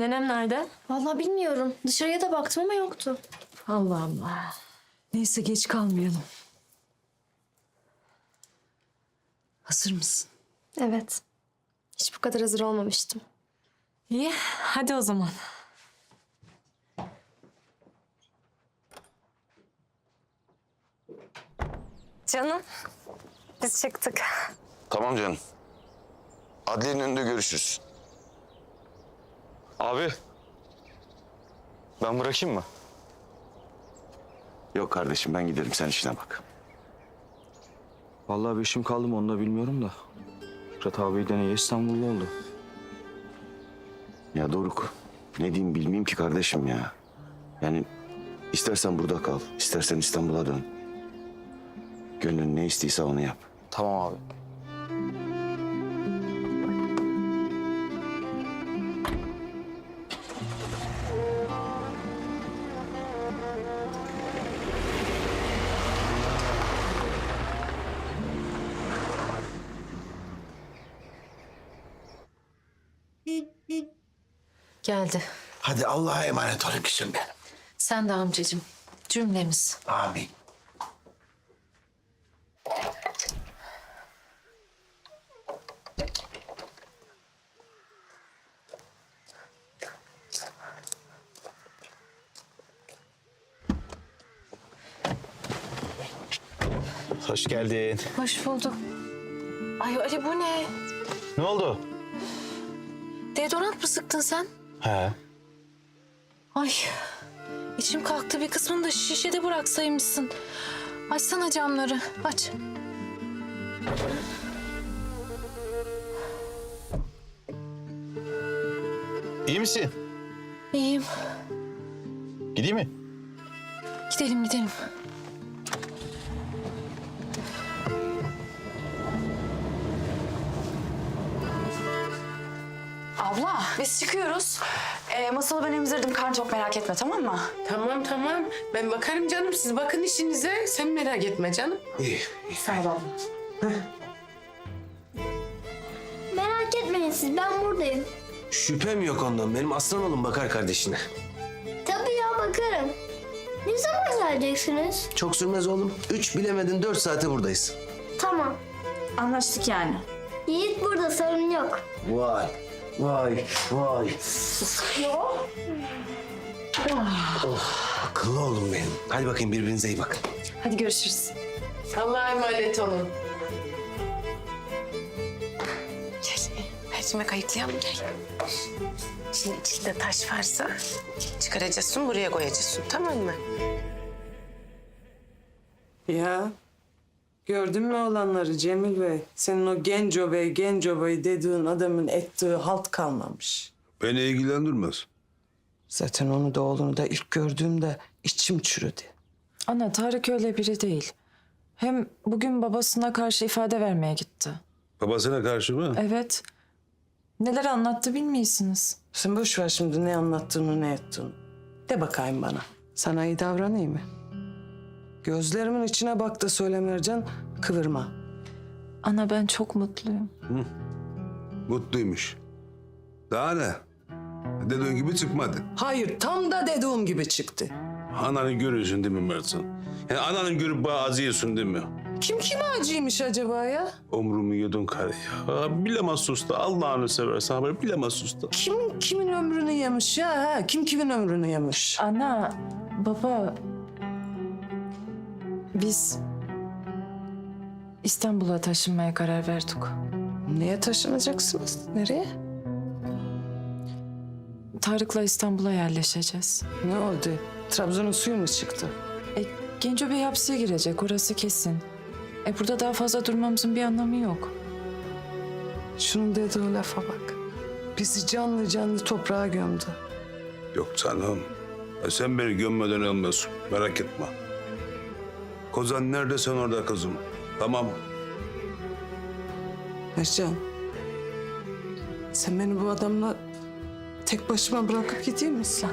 Nenem nerede? Vallahi bilmiyorum. Dışarıya da baktım ama yoktu. Allah Allah. Neyse geç kalmayalım. Hazır mısın? Evet. Hiç bu kadar hazır olmamıştım. İyi, hadi o zaman. Canım, biz çıktık. Tamam canım. Adliyenin önünde görüşürüz. Abi. Ben bırakayım mı? Yok kardeşim ben giderim sen işine bak. Vallahi bir işim kaldı mı onu da bilmiyorum da. Fikret abi de niye İstanbullu oldu? Ya Doruk ne diyeyim bilmeyeyim ki kardeşim ya. Yani istersen burada kal, istersen İstanbul'a dön. Gönlün ne istiyse onu yap. Tamam abi. Geldi. Hadi Allah'a emanet olun kızım benim. Sen de amcacığım. Cümlemiz. Amin. Hoş geldin. Hoş bulduk. Ay Ali bu ne? Ne oldu? Deodorant mı sıktın sen? He. Ay içim kalktı bir kısmını da şişede bıraksaymışsın. Açsana camları aç. İyi misin? İyiyim. Gideyim mi? Gidelim gidelim. Abla biz çıkıyoruz. Ee, masalı ben emzirdim. Karn çok merak etme tamam mı? Tamam tamam. Ben bakarım canım. Siz bakın işinize. Sen merak etme canım. İyi. Sağ ol abla. Merak etmeyin siz ben buradayım. Şüphem yok ondan. Benim aslan oğlum bakar kardeşine. Tabii ya bakarım. Ne zaman geleceksiniz? Çok sürmez oğlum. Üç bilemedin dört saate buradayız. Tamam. Anlaştık yani. Yiğit burada sorun yok. Vay. Vay. Vay. Oh, akıllı oğlum benim. Hadi bakayım birbirinize iyi bakın. Hadi görüşürüz. Allah'a emanet olun. Gel. Perçeme kayıtlayalım gel. Şimdi içinde taş varsa çıkaracaksın buraya koyacaksın tamam mı? Ya gördün mü olanları Cemil Bey? Senin o Genco Bey, Genco Bey dediğin adamın ettiği halt kalmamış. Beni ilgilendirmez. Zaten onu da oğlunu da ilk gördüğümde içim çürüdü. Ana Tarık öyle biri değil. Hem bugün babasına karşı ifade vermeye gitti. Babasına karşı mı? Evet. Neler anlattı bilmiyorsunuz. Sen boş ver şimdi ne anlattığını ne ettiğini. De bakayım bana. Sana iyi davranayım mı? Gözlerimin içine bak da söyle Mercan, kıvırma. Ana ben çok mutluyum. Mutluymuş. Daha ne? Dediğin gibi çıkmadı. Hayır, tam da dediğim gibi çıktı. Ananı görüyorsun değil mi Mert'in? Yani ananı görüp bana acıyorsun değil mi? Kim kime acıymış acaba ya? Umrumu yedin karı ya. Bilemez usta. Allah'ını seversen haber bilemez usta. Kim kimin ömrünü yemiş ya? Ha? Kim kimin ömrünü yemiş? Ana, baba... Biz İstanbul'a taşınmaya karar verdik. Neye taşınacaksınız? Nereye? Tarık'la İstanbul'a yerleşeceğiz. Ne oldu? Trabzon'un suyu mu çıktı? E, Genco Bey hapse girecek orası kesin. E burada daha fazla durmamızın bir anlamı yok. Şunun dediği lafa bak. Bizi canlı canlı toprağa gömdü. Yok canım. E sen beni gömmeden ölmezsin. Merak etme. Kozan nerede sen orada kızım. Tamam. Ercan. Sen beni bu adamla tek başıma bırakıp gideyim misin?